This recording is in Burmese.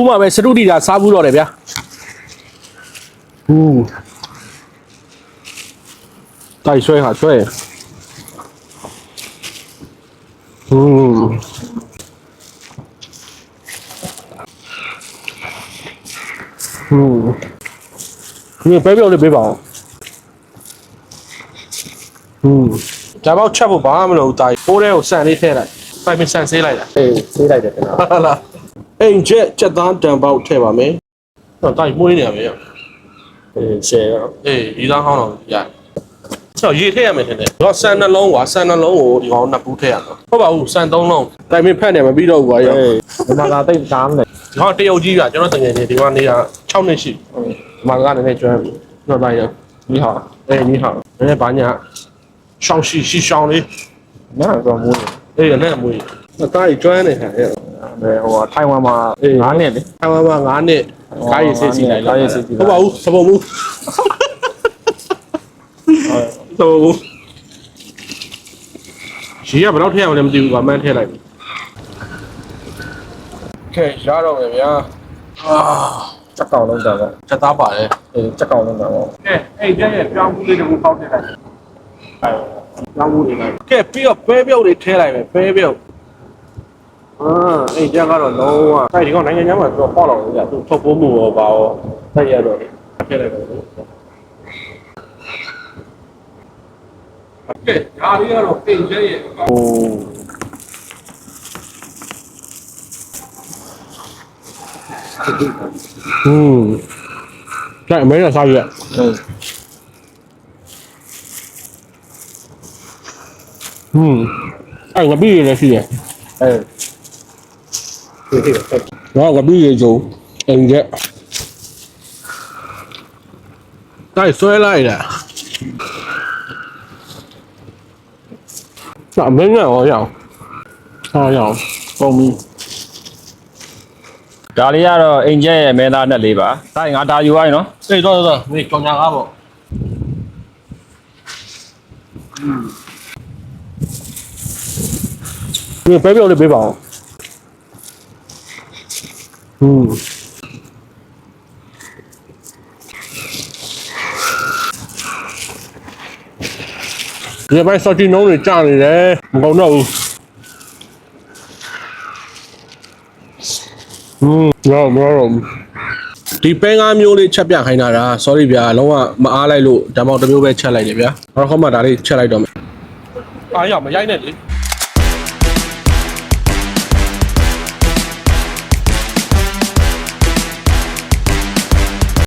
ခုမှပဲစတုတီတာစားဘူးတော့တယ်ဗျာဟူးတိုက်ဆွဲဟာဆွဲဟူးဟူးဒီပဲပြောလေးပေးပါအောင်ဟူးဒါပေမဲ့ချက်ဖို့ဘာမှမလုပ်ဘူးတာပိုးတဲ့ကိုဆန်လေးထည့်လိုက်ပိုင်မဆန်ဆေးလိုက်တာအေးဆေးလိုက်တယ်ကျွန်တော်ဟုတ်လား အိမ်ချက်ချက်သားတံပေါက်ထည့်ပါမယ်တော့တိုက်မွေးနေရမယ် အေးရှယ်ရော အေးဒီသားဟောင်းတော့ရဆောရေထည့်ရမယ်ထင်တယ်တော့ဆန်နှလုံးကွာဆန်နှလုံးကိုဒီကောင်နှစ်ပူးထည့်ရမှာဟုတ်ပါဘူးဆန်သုံးလုံးတိုင်မင်းဖက်နေမပြီးတော့ဘူးကွာရော အေးဒီမှာလာတိတ်ကားမလဲ ဒီကောင်တရုတ်ကြီးပြကျွန်တော်တကယ်ချင်းဒီကောင်နေတာ6နှစ်ရှိဒီမှာကလည်းနည်းကျွမ်းပြီတော့တိုင်းရนี่好အေးนี่好နည်းနည်းဘာညာရှောင်းရှိရှိရှောင်းလေး နားတော့မူးနေ အေးနဲ့မွေးအသားကြီးကျွမ်းနေတယ် တယ် ဟိုထိုင်ဝမ်မှာ9နှစ်လေထိုင်ဝမ်မှာ9နှစ်ကားရေးစစ်စီလိုက်ကားရေးစစ်စီလိုက်ဟုတ်ပါဘူးစပုံဘူးစပုံဘူးရေကဘယ်တော့ထည့်အောင်လဲမသိဘူးဗာမှန်းထည့်လိုက်ပြီကဲရတော့မယ်ဗျာအာချက်ကောင်လုံးတာပေါ့ချက်သားပါတယ်အေးချက်ကောင်လုံးတာပေါ့ကဲအဲ့ကျရဲ့ပြောင်းမှုလေးတခုပေါက်ထည့်လိုက်ပြောင်းမှုတွေလိုက်ကဲပြီးတော့ပဲပြုတ်တွေထည့်လိုက်မယ်ပဲပြုတ် အာအဲ့ကျကတော့လုံးဝအဲ့ဒီကောင်နိုင်ငံခြားမှာတော့ပေါက်တော့လို့ကြာသူထုတ်ပိုးမှုရောပါရောဆက်ရတော့ထည့်လိုက်ပါဦး ကဲဒါလေးကတော့ပင်ကျဲရဲ့ ဟို อืมကဲအမေကစားရ အေး อืมအဲ့ငပိရလည်းရှိတယ် အေးဒီဒီဆက် တော့ငပိရကျုံအင်ကျဲတိုက်ဆွဲလိုက်တာအမေကရောရအောင်ဟောရအောင်ပုံမီဒါလေးကတော့အင်ဂျင်ရဲ့မဲသားနဲ့လေးပါဒါငါဒါယူရရင်နော်အေးတော့တော့နေကြောင်ညာကားပေါ့ဒီပဲပြောလေးပေးပါ ဟုတ်ဒီဘက်စော်တီနုံးတွေကြာနေတယ်မကုန်တော့ဘူးဟွန်းတော့မတော့ဒီပဲငါမျိုးလေးချက်ပြခိုင်းတာဒါ sorry ဗျာလုံးဝမအားလိုက်လို့ဓမ္မောက်တစ်မျိုးပဲချက်လိုက်တယ်ဗျာနောက်တစ်ခေါက်မှဒါလေးချက်လိုက်တော့မယ်အားရမရိုက်နဲ့လေ